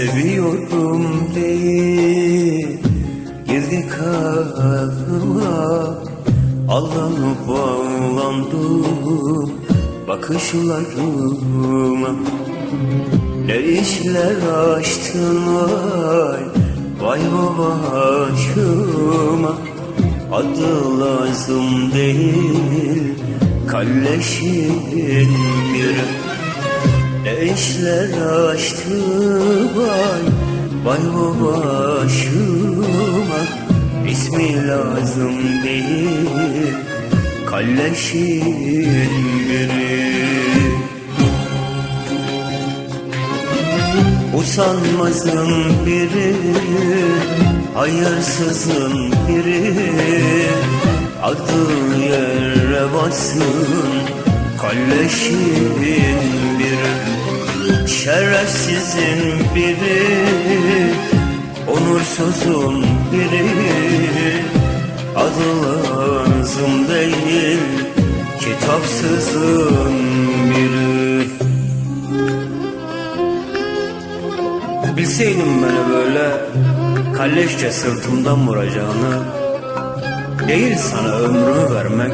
Seviyorum değil Girdi kalbıma Aldanıp bağlandım Bakışlarıma. Ne işler açtın vay Vay başıma Adı lazım değil Kalleşin biri ne işler açtı vay Vay başıma. İsmi lazım değil Kalleşin biri. Usanmazın biri Hayırsızın biri. Adı yere bassın Kalleşin biri Şerefsizin biri Onursuzun biri. Adı lazım değil Kitapsızın biri. Bilseydim beni böyle kalleşçe sırtımdan vuracağını Değil sana ömrümü vermek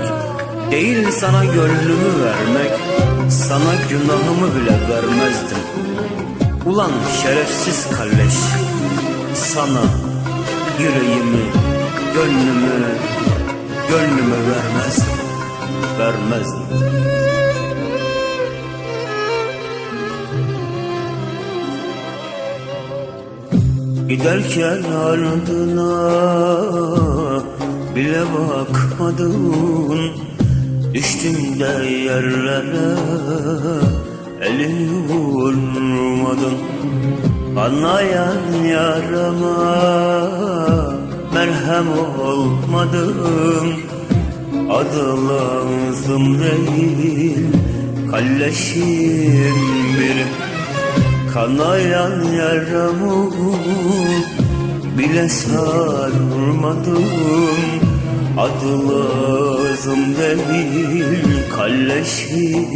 Değil sana gönlümü vermek Sana günahımı bile vermezdim. Ulan şerefsiz kalleş Sana yüreğimi, gönlümü Gönlümü vermezdim Vermezdim. Giderken ardına bile bakmadın Düştüm de yerlere elini vurmadın Anlayan yarama merhem olmadın Adı lazım değil kalleşim bir. Kanayan yaramı bile sarmadım Adı lazım değil kalleşim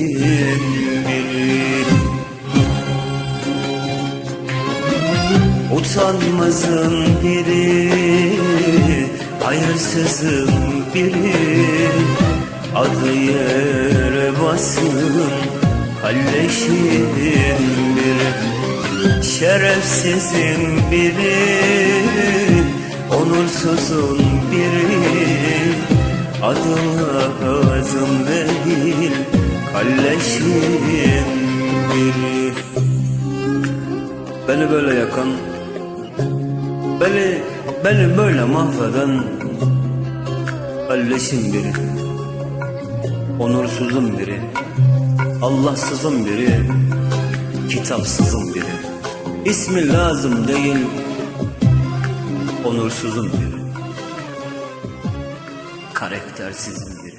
bir Utanmazın biri Hayırsızın biri. Adı yere basın Kalleşin biri. Şerefsizin biri Onursuzun biri Adı lazım değil Kalleşin biri. Beni böyle yakan Beni, beni böyle mahveden Kalleşin biri. Onursuzun biri Allahsızın biri Kitapsızın biri. İsmi lazım değil Onursuzun biri Karaktersizin biri